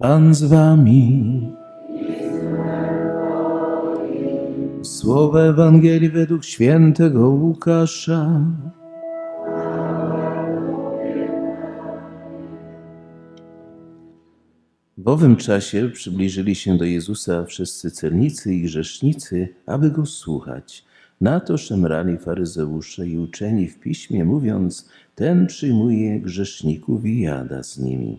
Pan z wami. Słowa Ewangelii według świętego Łukasza. W owym czasie przybliżyli się do Jezusa wszyscy celnicy i grzesznicy, aby go słuchać. Na to szemrali faryzeusze i uczeni w piśmie, mówiąc: Ten przyjmuje grzeszników i jada z nimi.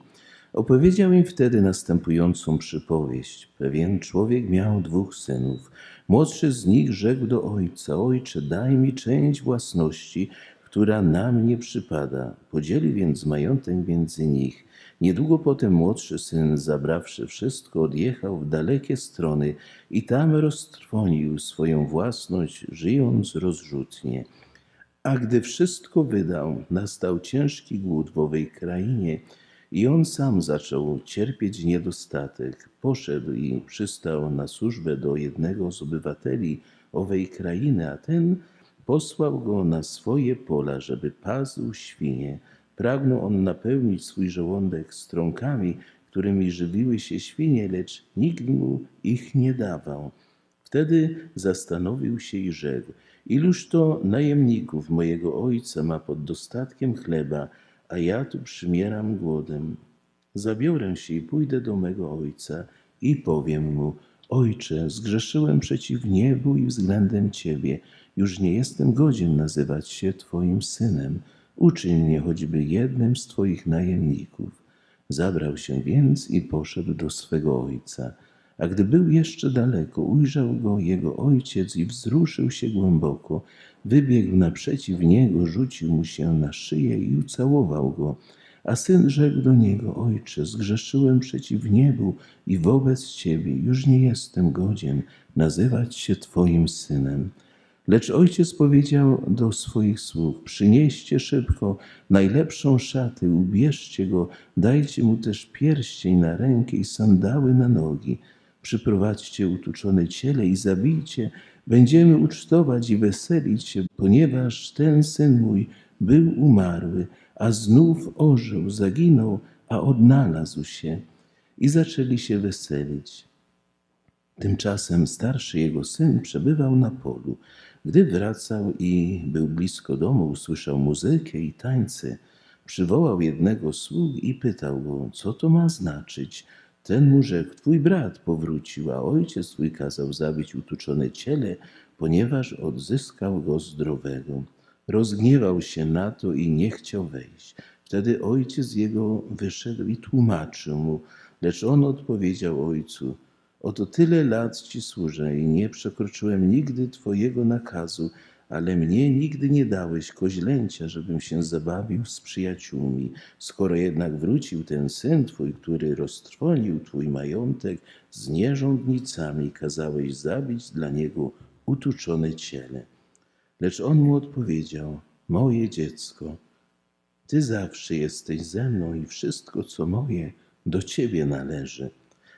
Opowiedział im wtedy następującą przypowieść. Pewien człowiek miał dwóch synów. Młodszy z nich rzekł do ojca: Ojcze, daj mi część własności, która na mnie przypada. Podzieli więc majątek między nich. Niedługo potem młodszy syn, zabrawszy wszystko, odjechał w dalekie strony i tam roztrwonił swoją własność, żyjąc rozrzutnie. A gdy wszystko wydał, nastał ciężki głód w owej krainie i on sam zaczął cierpieć niedostatek. Poszedł i przystał na służbę do jednego z obywateli owej krainy, a ten posłał go na swoje pola, żeby pasł świnie. Pragnął on napełnić swój żołądek strąkami, którymi żywiły się świnie, lecz nikt mu ich nie dawał. Wtedy zastanowił się i rzekł: Iluż to najemników mojego ojca ma pod dostatkiem chleba, a ja tu przymieram głodem. Zabiorę się i pójdę do mego ojca i powiem mu: Ojcze, zgrzeszyłem przeciw niebu i względem ciebie. Już nie jestem godzien nazywać się Twoim synem. Uczyń mnie choćby jednym z Twoich najemników. Zabrał się więc i poszedł do swego ojca. A gdy był jeszcze daleko, ujrzał go jego ojciec i wzruszył się głęboko. Wybiegł naprzeciw niego, rzucił mu się na szyję i ucałował go. A syn rzekł do niego: Ojcze, zgrzeszyłem przeciw niebu i wobec ciebie, już nie jestem godzien nazywać się Twoim synem. Lecz ojciec powiedział do swoich sług: Przynieście szybko najlepszą szatę, ubierzcie go, dajcie mu też pierścień na rękę i sandały na nogi. Przyprowadźcie utuczone ciele i zabijcie. Będziemy ucztować i weselić się, ponieważ ten syn mój był umarły, a znów ożył, zaginął, a odnalazł się. I zaczęli się weselić. Tymczasem starszy jego syn przebywał na polu. Gdy wracał i był blisko domu, usłyszał muzykę i tańce. Przywołał jednego z sług i pytał go, co to ma znaczyć. Ten mu rzekł, twój brat powrócił, a ojciec twój kazał zabić utuczone ciele, ponieważ odzyskał go zdrowego. Rozgniewał się na to i nie chciał wejść. Wtedy ojciec jego wyszedł i tłumaczył mu, lecz on odpowiedział ojcu, Oto tyle lat Ci służę i nie przekroczyłem nigdy Twojego nakazu, ale mnie nigdy nie dałeś koźlęcia, żebym się zabawił z przyjaciółmi. Skoro jednak wrócił ten syn Twój, który roztrwonił Twój majątek z nierządnicami, kazałeś zabić dla niego utuczone ciele. Lecz on mu odpowiedział, moje dziecko, Ty zawsze jesteś ze mną i wszystko, co moje, do Ciebie należy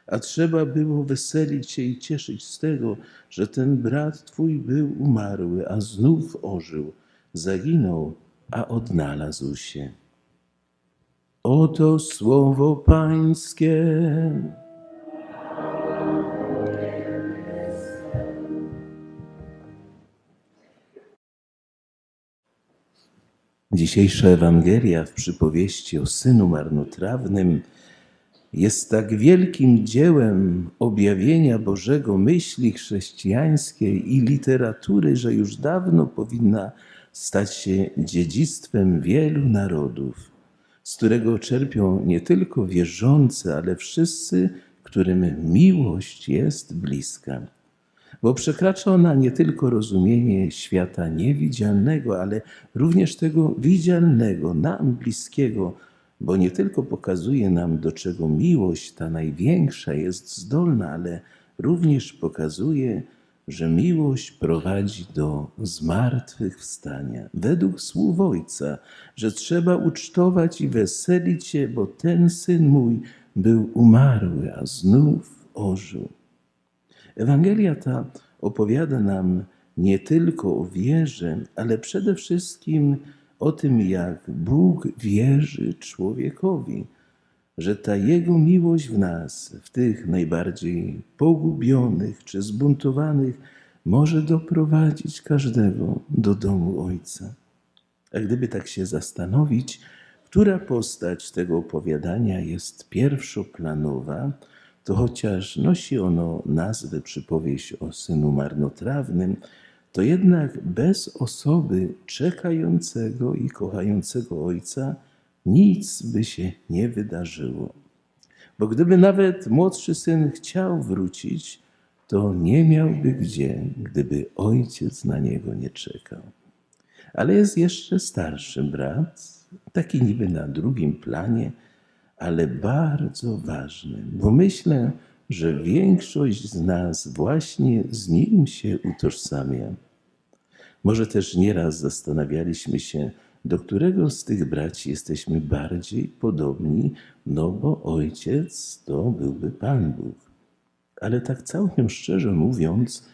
a trzeba było weselić się i cieszyć z tego, że ten brat twój był umarły, a znów ożył, zaginął, a odnalazł się. Oto słowo Pańskie. Dzisiejsza Ewangelia w przypowieści o synu marnotrawnym jest tak wielkim dziełem objawienia Bożego myśli chrześcijańskiej i literatury, że już dawno powinna stać się dziedzictwem wielu narodów, z którego czerpią nie tylko wierzący, ale wszyscy, którym miłość jest bliska. Bo przekracza ona nie tylko rozumienie świata niewidzialnego, ale również tego widzialnego, nam bliskiego, bo nie tylko pokazuje nam, do czego miłość ta największa jest zdolna, ale również pokazuje, że miłość prowadzi do zmartwychwstania. Według słów Ojca, że trzeba ucztować i weselić się, bo ten syn mój był umarły, a znów ożył. Ewangelia ta opowiada nam nie tylko o wierze, ale przede wszystkim o tym, jak Bóg wierzy człowiekowi. że ta Jego miłość w nas, w tych najbardziej pogubionych czy zbuntowanych, może doprowadzić każdego do domu Ojca. A gdyby tak się zastanowić, która postać tego opowiadania jest pierwszoplanowa, to chociaż nosi ono nazwę przypowieść o synu marnotrawnym, to jednak bez osoby czekającego i kochającego ojca nic by się nie wydarzyło. Bo gdyby nawet młodszy syn chciał wrócić, to nie miałby gdzie, gdyby ojciec na niego nie czekał. Ale jest jeszcze starszy brat, taki niby na drugim planie, ale bardzo ważny, bo myślę, że większość z nas właśnie z nim się utożsamia. Może też nieraz zastanawialiśmy się, do którego z tych braci jesteśmy bardziej podobni, no bo ojciec to byłby Pan Bóg. Ale tak całkiem szczerze mówiąc,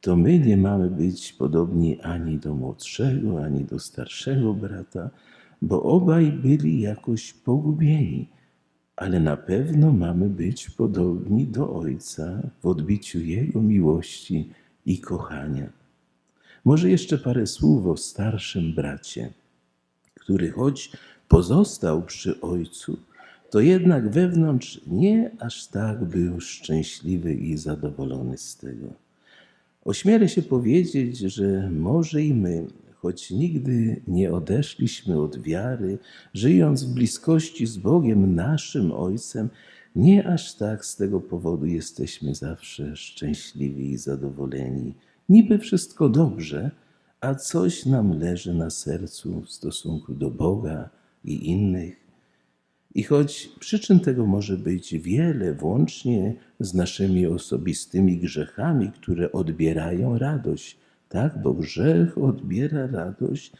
to my nie mamy być podobni ani do młodszego, ani do starszego brata, bo obaj byli jakoś pogubieni, ale na pewno mamy być podobni do Ojca w odbiciu Jego miłości i kochania. Może jeszcze parę słów o starszym bracie, który choć pozostał przy Ojcu, to jednak wewnątrz nie aż tak był szczęśliwy i zadowolony z tego. Ośmielę się powiedzieć, że może i my, choć nigdy nie odeszliśmy od wiary, żyjąc w bliskości z Bogiem, naszym Ojcem, nie aż tak z tego powodu jesteśmy zawsze szczęśliwi i zadowoleni. Niby wszystko dobrze, a coś nam leży na sercu w stosunku do Boga i innych. I choć przyczyn tego może być wiele, włącznie z naszymi osobistymi grzechami, które odbierają radość, tak, bo grzech odbiera radość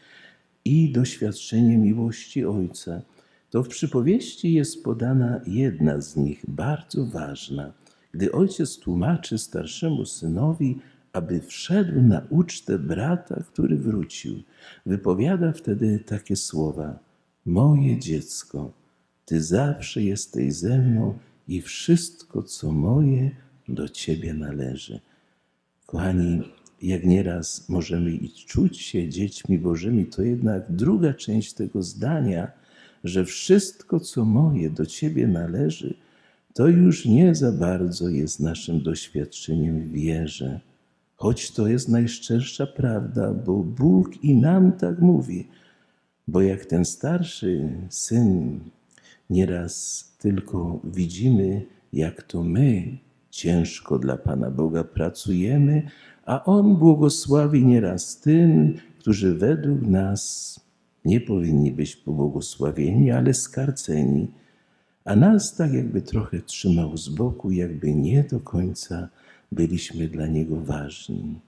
i doświadczenie miłości Ojca, to w przypowieści jest podana jedna z nich, bardzo ważna. Gdy ojciec tłumaczy starszemu synowi, aby wszedł na ucztę brata, który wrócił, wypowiada wtedy takie słowa: Moje dziecko, ty zawsze jesteś ze mną i wszystko, co moje, do ciebie należy. Kochani, jak nieraz możemy i czuć się dziećmi Bożymi, to jednak druga część tego zdania, że wszystko, co moje, do ciebie należy, to już nie za bardzo jest naszym doświadczeniem w wierze. Choć to jest najszczersza prawda, bo Bóg i nam tak mówi. Bo jak ten starszy syn Nieraz tylko widzimy, jak to my ciężko dla Pana Boga pracujemy, a On błogosławi nieraz tym, którzy według nas nie powinni być pobłogosławieni, ale skarceni, a nas tak jakby trochę trzymał z boku, jakby nie do końca byliśmy dla Niego ważni.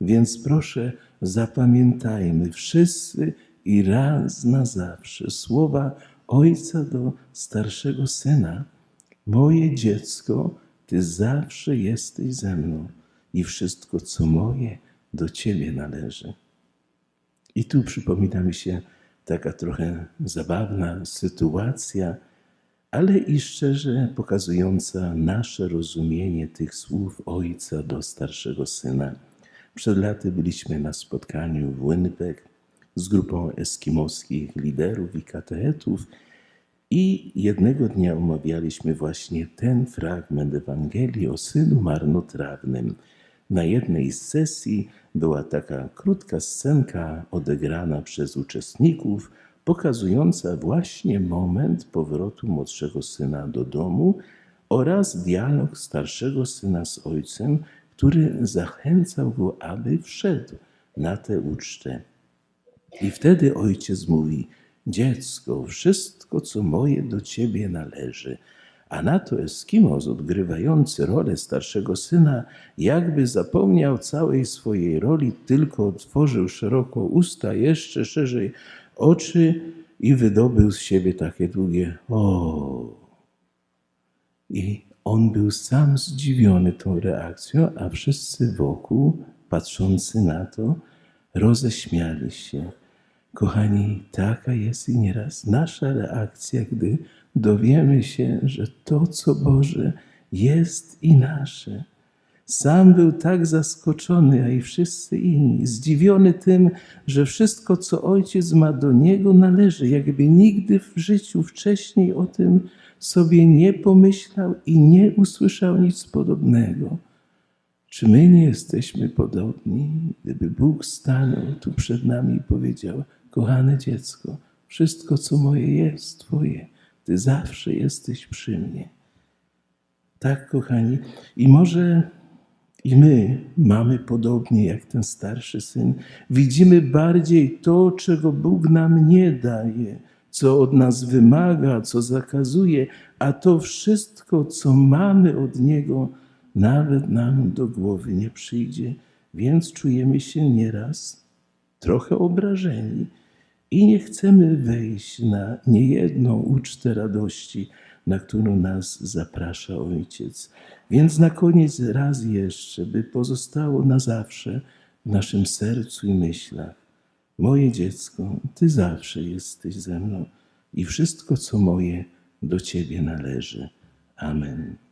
Więc proszę, zapamiętajmy wszyscy i raz na zawsze słowa ojca do starszego syna: Moje dziecko, ty zawsze jesteś ze mną i wszystko, co moje, do ciebie należy. I tu przypomina mi się taka trochę zabawna sytuacja, ale i szczerze pokazująca nasze rozumienie tych słów ojca do starszego syna. Przed laty byliśmy na spotkaniu w Winnipeg z grupą eskimoskich liderów i kateetów i jednego dnia omawialiśmy właśnie ten fragment Ewangelii o synu marnotrawnym. Na jednej z sesji była taka krótka scenka odegrana przez uczestników, pokazująca właśnie moment powrotu młodszego syna do domu oraz dialog starszego syna z ojcem, który zachęcał go, aby wszedł na tę ucztę. I wtedy ojciec mówi: Dziecko, wszystko, co moje, do ciebie należy. A na to Eskimos, odgrywający rolę starszego syna, jakby zapomniał całej swojej roli, tylko otworzył szeroko usta, jeszcze szerzej oczy i wydobył z siebie takie długie o. I on był sam zdziwiony tą reakcją, a wszyscy wokół, patrzący na to, roześmiali się. Kochani, taka jest i nieraz nasza reakcja, gdy dowiemy się, że to, co Boże, jest i nasze. Sam był tak zaskoczony, a i wszyscy inni, zdziwiony tym, że wszystko, co ojciec ma do niego, należy, jakby nigdy w życiu wcześniej o tym sobie nie pomyślał i nie usłyszał nic podobnego. Czy my nie jesteśmy podobni, gdyby Bóg stanął tu przed nami i powiedział: Kochane dziecko, wszystko, co moje jest Twoje, Ty zawsze jesteś przy mnie. Tak, kochani, i może i my mamy podobnie jak ten starszy syn. Widzimy bardziej to, czego Bóg nam nie daje, co od nas wymaga, co zakazuje, a to wszystko, co mamy od Niego, nawet nam do głowy nie przyjdzie, więc czujemy się nieraz trochę obrażeni i nie chcemy wejść na niejedną ucztę radości, na którą nas zaprasza Ojciec. Więc na koniec raz jeszcze, by pozostało na zawsze w naszym sercu i myślach. Moje dziecko, Ty zawsze jesteś ze mną i wszystko, co moje, do Ciebie należy. Amen.